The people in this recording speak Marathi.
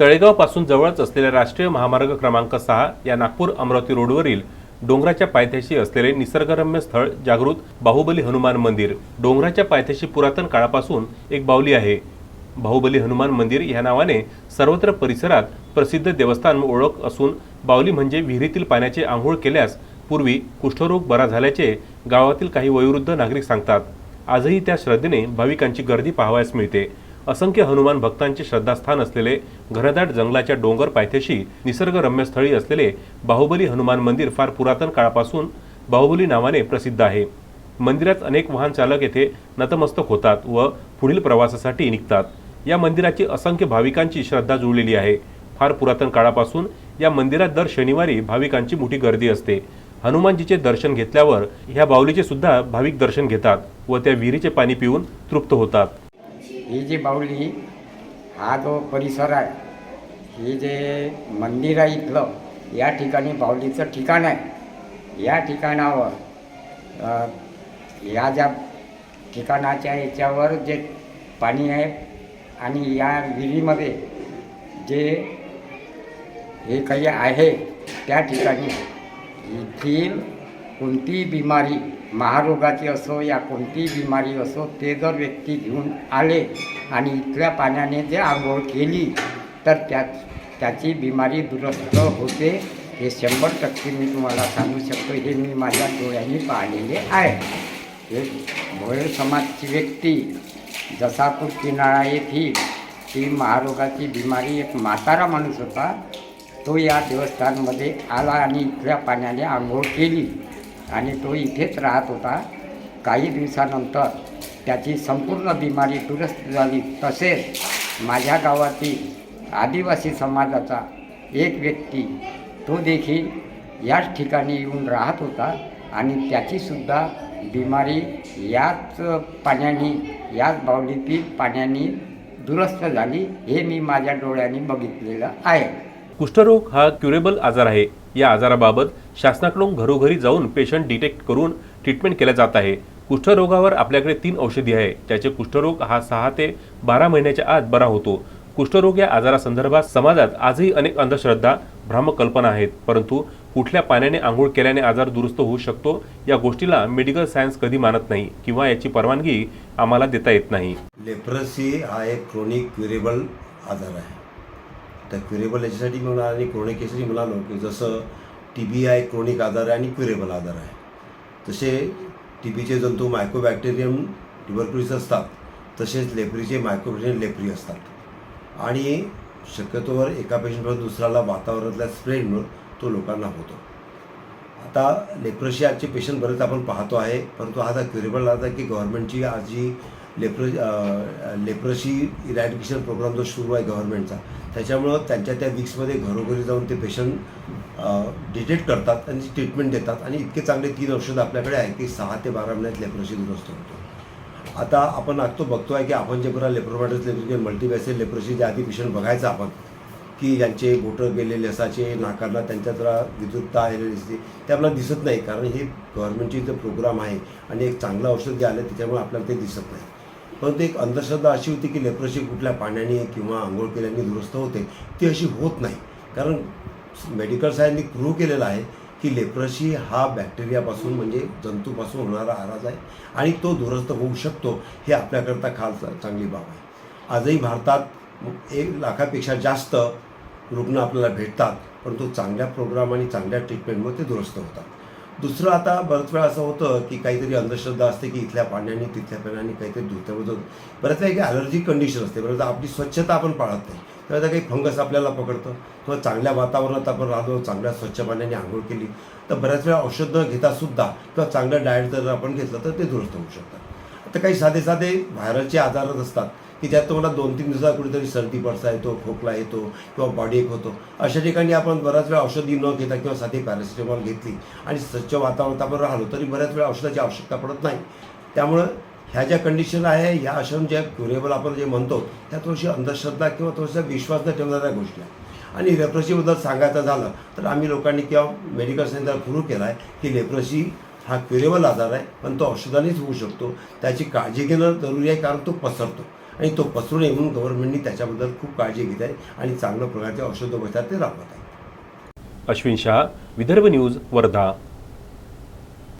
तळेगावपासून जवळच असलेल्या राष्ट्रीय महामार्ग क्रमांक सहा या नागपूर अमरावती रोडवरील डोंगराच्या पायथ्याशी असलेले निसर्गरम्य स्थळ जागृत बाहुबली हनुमान मंदिर. डोंगराच्या पायथ्याशी पुरातन काळापासून एक बावली आहे. बाहुबली हनुमान मंदिर ह्या नावाने सर्वत्र परिसरात प्रसिद्ध देवस्थान ओळख असून बावली म्हणजे विहिरीतील पाण्याचे आंघोळ केल्यास पूर्वी कुष्ठरोग बरा झाल्याचे गावातील काही वयोवृद्ध नागरिक सांगतात. आजही त्या श्रद्धेने भाविकांची गर्दी पाहावयास मिळते. असंख्य हनुमान भक्तांचे श्रद्धास्थान असलेले घनदाट जंगलाच्या डोंगर पायथ्याशी निसर्गरम्य स्थळी असलेले बाहुबली हनुमान मंदिर फार पुरातन काळापासून बाहुबली नावाने प्रसिद्ध आहे. मंदिरात अनेक वाहन चालक येथे नतमस्तक होतात व पुढील प्रवासासाठी निघतात. या मंदिराची असंख्य भाविकांची श्रद्धा जुळलेली आहे. फार पुरातन काळापासून या मंदिरात दर शनिवारी भाविकांची मोठी गर्दी असते. हनुमानजीचे दर्शन घेतल्यावर ह्या बावलीचे सुद्धा भाविक दर्शन घेतात व त्या विहिरीचे पाणी पिऊन तृप्त होतात. ही जी बाहुली हा जो परिसर आहे हे जे मंदिर आहे इथलं या ठिकाणी बाहुलीचं ठिकाण आहे. या ठिकाणावर या ज्या ठिकाणाच्या याच्यावर जे पाणी आहे आणि या विहिरीमध्ये जे हे काही आहे त्या ठिकाणी येथील कोणतीही बिमारी महारोगाची असो या कोणतीही बिमारी असो ते जर व्यक्ती घेऊन आले आणि इथल्या पाण्याने जे आंघोळ केली तर त्या त्याची बिमारी दुरुस्त होते हे शंभर टक्के मी तुम्हाला सांगू शकतो हे मी माझ्या डोळ्यांनी पाहिलेले आहे. हे भोयर समाजची व्यक्ती जसापूर किनाळा येथील ती महारोगाची बिमारी एक म्हातारा माणूस होता तो या देवस्थानमध्ये आला आणि इथल्या पाण्याने आंघोळ केली. आणि तो इथेच राहत होता. काही दिवसानंतर त्याची संपूर्ण बिमारी दुरुस्त झाली. तसेच माझ्या गावातील आदिवासी समाजाचा एक व्यक्ती तो देखील याच ठिकाणी येऊन राहत होता आणि त्याचीसुद्धा बिमारी याच पाण्याने याच बावलीतील पाण्याने दुरुस्त झाली. हे मी माझ्या डोळ्यांनी बघितलेलं आहे. कुष्ठरोग हा क्युरेबल आजार आहे. या आजाराबाबत शासनाकडून घरोघरी जाऊन पेशंट डिटेक्ट करून ट्रीटमेंट केल्या जात आहे. कुष्ठरोगावर आपल्याकडे तीन औषधी आहे. त्याचे कुष्ठरोग हा सहा ते बारा महिन्याच्या आत बरा होतो. कुष्ठरोग या आजारासंदर्भात समाजात आजही अनेक अंधश्रद्धा भ्रामकल्पना आहेत. परंतु कुठल्या पाण्याने आंघोळ केल्याने आजार दुरुस्त होऊ शकतो या गोष्टीला मेडिकल सायन्स कधी मानत नाही किंवा याची परवानगी आम्हाला देता येत नाही. लेप्रसी हा एक क्रोनिक क्युरेबल आजार आहे. तर क्युरेबल याच्यासाठी मी म्हणाल आणि क्रोनिक यासाठी म्हणालो की जसं टी बी हा एक क्रोनिक आजार आहे आणि क्युरेबल आजार आहे. तसे टी बीचे जंतू मायक्रोबॅक्टेरियम ट्युबरक्युलिस असतात. तसेच लेप्रीचे मायक्रोबॅक्टेरियम लेप्री असतात. आणि शक्यतोवर एका पेशंटपासून दुसऱ्याला वातावरणातल्या स्प्रेडमुळं तो लोकांना होतो. आता लेप्रशी आजचे पेशंट बरेच आपण पाहतो आहे. परंतु हा आता क्युरेबल आजार की गव्हर्नमेंटची आज जी लेप्र लेप्रशी इरॅडिकेशन प्रोग्राम जो सुरू आहे गव्हर्नमेंटचा त्याच्यामुळं त्यांच्या त्या वीक्समध्ये घरोघरी जाऊन ते पेशंट डिटेक्ट करतात आणि ट्रीटमेंट देतात. आणि इतके चांगले तीन औषधं आपल्याकडे आहेत की सहा ते बारा महिन्यात लेप्रशी दुरुस्त होतो. आता आपण आगतो बघतो आहे की आपण जे बरं लेप्रोमॅटस लेप्रोसी मल्टीबॅसिल लेप्रोसी जे आधी पेशंट बघायचं आपण की ज्यांचे बोटं गेलेले असायचे नाकांना त्यांच्या जरा विद्युतता आलेली दिसते ते आपल्याला दिसत नाही. कारण हे गव्हर्नमेंटची जो प्रोग्राम आहे आणि एक चांगलं औषध जे आलं त्याच्यामुळे आपल्याला ते दिसत नाही. परंतु एक अंधश्रद्धा अशी होती की लेप्रसी कुठल्या पाण्याने किंवा आंघोळ केल्याने दुरुस्त होते ती अशी होत नाही. कारण मेडिकल सायन्सनी प्रूव्ह केलेलं आहे की लेप्रसी हा बॅक्टेरियापासून म्हणजे जंतूपासून होणारा आराज आहे आणि तो दुरुस्त होऊ शकतो हे आपल्याकरता खास चांगली बाब आहे. आजही भारतात एक लाखापेक्षा जास्त रुग्ण आपल्याला भेटतात परंतु चांगल्या प्रोग्राम आणि चांगल्या ट्रीटमेंटमुळे ते दुरुस्त होतात. दुसरं आता बऱ्याच वेळा असं होतं की काहीतरी अंधश्रद्धा असते की इथल्या पाण्याने तिथल्या पाण्याने काहीतरी धुत्यामध्ये बऱ्याच काही ॲलर्जी कंडिशन असते. बरं आपली स्वच्छता आपण पाळत नाही. तर काही फंगस आपल्याला पकडतं. किंवा चांगल्या वातावरणात आपण राहतो चांगल्या स्वच्छ पाण्याने आंघोळ केली तर बऱ्याच वेळा औषधं घेतासुद्धा किंवा चांगलं डाएट जर आपण घेतलं तर ते दुरुस्त होऊ शकतात आता काही साधे साधे व्हायरलचे आजारच असतात. की त्यात तुम्हाला दोन तीन दिवसात कुठेतरी सर्दी पडसा येतो खोकला येतो किंवा बॉडी एक होतो. अशा ठिकाणी आपण बऱ्याच वेळा औषधी न घेता किंवा साधी पॅरासिटेमॉल घेतली आणि स्वच्छ वातावरणात आपण राहिलो तरी बऱ्याच वेळा औषधाची आवश्यकता पडत नाही. त्यामुळं ह्या ज्या कंडिशन आहे ह्या अशा ज्या क्युरेबल आपण जे म्हणतो त्या थोडीशी अंधश्रद्धा किंवा थोडासा विश्वास न ठेवणाऱ्या गोष्टी आहेत. आणि लेप्रसीबद्दल सांगायचं झालं तर आम्ही लोकांनी किंवा मेडिकल सेंटर सुरू केला आहे की लेप्रसी हा क्युरेबल आजार आहे पण तो औषधानेच होऊ शकतो. त्याची काळजी घेणं जरुरी आहे कारण तो पसरतो. आणि तो पसरू नये म्हणून गव्हर्नमेंटनी त्याच्याबद्दल खूप काळजी घेत आहे आणि चांगल्या प्रकारचे औषधोपचार ते राबवत आहे अश्विन शाह विदर्भ न्यूज वर्धा.